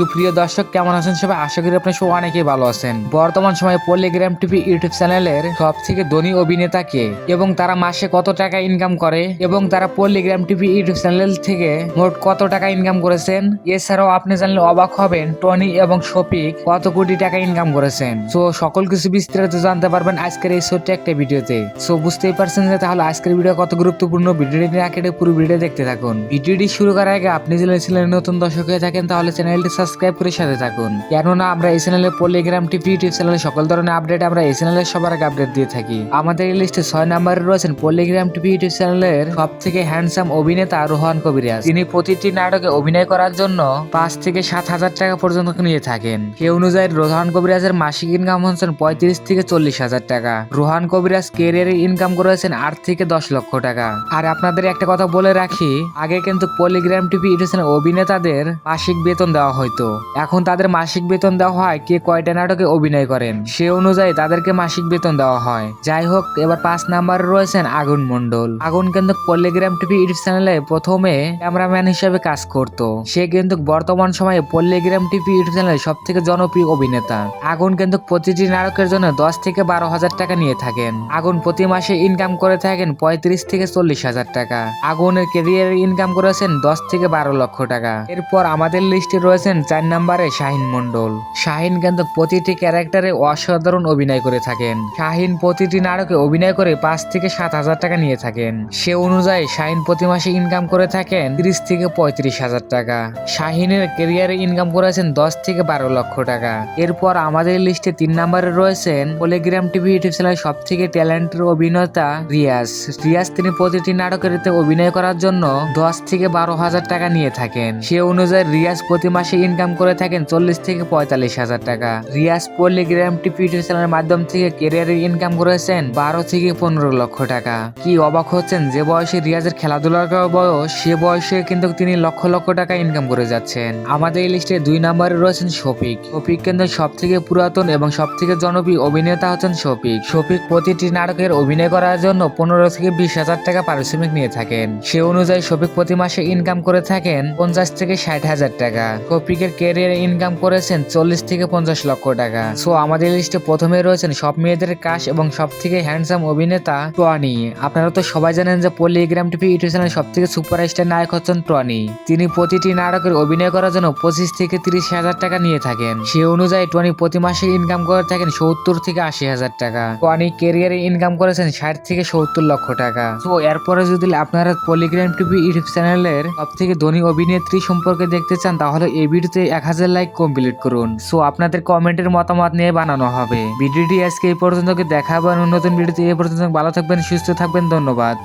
সুপ্রিয় দর্শক, কেমন আছেন সবাই? আশা করি আপনি সবাই অনেকেই ভালো আছেন। বর্তমান সময়ে পল্লিগ্রাম টিভি ইউটিউব চ্যানেলের সব থেকে ধনী অভিনেতাকে এবং তারা মাসে কত টাকা ইনকাম করে? এবং তারা পল্লিগ্রাম টিভি ইউটিউব চ্যানেল থেকে মোট কত টাকা ইনকাম করেছেন? এছাড়াও আপনি জানলে অবাক হবেন টনি এবং শফিক কত কোটি টাকা ইনকাম করেছেন। সো সকল কিছু বিস্তারিত জানতে পারবেন আজকের এই ছোট্ট একটা ভিডিওতে। সো বুঝতেই পারছেন যে তাহলে আজকের ভিডিও কত গুরুত্বপূর্ণ? ভিডিওটি নিয়ে আগে পুরো ভিডিও দেখতে থাকুন। ভিডিওটি শুরু করার আগে আপনি যদি নতুন দর্শক হয়ে থাকেন, তাহলে চ্যানেলটি সাবস্ক্রাইব করে সাথে থাকুন। কেননা আমরা এই চ্যানেলে পলিগ্রাম টিভি ইউটিউব চ্যানেলে সকল ধরনের আপডেট আমরা এই চ্যানেলে সবার আগে আপডেট দিয়ে থাকি। আমাদের এই লিস্টে ছয় নম্বরে রয়েছেন পলিগ্রাম টিভি ইউটিউব চ্যানেলের সব থেকে হ্যান্ডসাম অভিনেতা রোহান কবিরাজ। তিনি প্রতিটি নাটকে অভিনয় করার জন্য পাঁচ থেকে সাত হাজার টাকা পর্যন্ত নিয়ে থাকেন। সে অনুযায়ী রোহান কবিরাজের মাসিক ইনকাম হচ্ছেন পঁয়ত্রিশ থেকে চল্লিশ হাজার টাকা। রোহান কবিরাজ কেরিয়ারে ইনকাম করেছেন আট থেকে দশ লক্ষ টাকা। আর আপনাদের একটা কথা বলে রাখি, আগে কিন্তু পলিগ্রাম টিভি ইউটিউব চ্যানেল অভিনেতাদের মাসিক বেতন দেওয়া হতো এখন তাদের মাসিক বেতন দেওয়া হয় কে কয়টা নাটকে অভিনয় করেন। সে অনুযায়ী তাদেরকে মাসিক বেতন দেওয়া হয়। যাই হোক, এবার পাঁচ নাম্বারে রয়েছেন আগুন মন্ডল আগুন কিন্তু পল্লিগ্রাম টিভি ইউটিউব চ্যানেলে প্রথমে ক্যামেরাম্যান হিসেবে কাজ করত। সে কিন্তু বর্তমান সময়ে পল্লিগ্রাম টিভি ইউটিউব চ্যানেলে সব থেকে জনপ্রিয় অভিনেতা। আগুন কিন্তু প্রতিটি নাটকের জন্য দশ থেকে বারো হাজার টাকা নিয়ে থাকেন। আগুন প্রতি মাসে ইনকাম করে থাকেন পঁয়ত্রিশ থেকে চল্লিশ হাজার টাকা। আগুনের কেরিয়ার ইনকাম করেছেন দশ থেকে বারো লক্ষ টাকা। এরপর আমাদের লিস্টে রয়েছেন চার নম্বরে শাহিন মন্ডল শাহিন কিন্তু প্রতিটি ক্যারেক্টারে অসাধারণ অভিনয় করে থাকেন। শাহিন প্রতিটি নাটকে অভিনয় করে পাঁচ থেকে সাত হাজার টাকা নিয়ে থাকেন। সে অনুযায়ী শাহিন প্রতি মাসে ইনকাম করে থাকেন তিরিশ থেকে পঁয়ত্রিশ হাজার টাকা। শাহিনের কেরিয়ারে ইনকাম করেছেন দশ থেকে বারো লক্ষ টাকা। এরপর আমাদের লিস্টে তিন নম্বরে রয়েছেন পলিগ্রাম টিভি ইউটিউব চ্যানেলের সব থেকে ট্যালেন্টের অভিনেতা রিয়াজ। রিয়াজ তিনি প্রতিটি নাটকের অভিনয় করার জন্য দশ থেকে বারো হাজার টাকা নিয়ে থাকেন। সে অনুযায়ী রিয়াজ প্রতি মাসে ইনকাম করে থাকেন চল্লিশ থেকে পঁয়তাল্লিশ হাজার টাকা। রিয়াজ পলিগ্রাম টিভি চ্যানেলের মাধ্যম থেকে কেরিয়ারের ইনকাম করেছেন বারো থেকে পনেরো লক্ষ টাকা। কি অবাক হচ্ছেন যে বয়সে রিয়াজের খেলাধুলার বয়স, সে বয়সে কিন্তু তিনি লক্ষ লক্ষ টাকা ইনকাম করে যাচ্ছেন। আমাদের এই লিস্টে দুই নম্বরে রয়েছেন শফিক। শফিক কিন্তু সব থেকে পুরাতন এবং সব থেকে জনপ্রিয় অভিনেতা হচ্ছেন শফিক। শফিক প্রতিটি নাটকের অভিনয় করার জন্য পনেরো থেকে বিশ হাজার টাকা পারিশ্রমিক নিয়ে থাকেন। সে অনুযায়ী শফিক প্রতি মাসে ইনকাম করে থাকেন পঞ্চাশ থেকে ষাট হাজার টাকা। শফিকের ক্যারিয়ার ইনকাম করেছেন চল্লিশ থেকে পঞ্চাশ লক্ষ টাকা। সো আমাদের লিস্টে প্রথমে রয়েছেন সব মেয়েদের কাশ এবং সব থেকে হ্যান্ডসাম অভিনেতা টনি। আপনারা তো সবাই জানেন যে পলিগ্রাম টিভি ইউটিউব চ্যানেল সব থেকে সুপারস্টার নায়ক হচ্ছেন টনি। তিনি প্রতিটি নাটকের অভিনয় করার জন্য পঁচিশ থেকে তিরিশ হাজার টাকা নিয়ে থাকেন। সে অনুযায়ী টনি প্রতি মাসে ইনকাম করে থাকেন সত্তর থেকে আশি হাজার টাকা। টনি ক্যারিয়ারে ইনকাম করেছেন ষাট থেকে সত্তর লক্ষ টাকা। তো এরপরে যদি আপনারা পলিগ্রাম টিভি ইউটিউব চ্যানেলের সব থেকে ধনী অভিনেত্রী সম্পর্কে দেখতে চান, তাহলে এই ভিডিওতে এক হাজার লাইক কমপ্লিট করুন। সো আপনাদের কমেন্টের মতামত নিয়ে বানানো হবে। ভিডিওটি আজকে এই পর্যন্ত দেখাবেন নতুন ভিডিওতে এ পর্যন্ত ভালো থাকবেন, সুস্থ থাকবেন। ধন্যবাদ।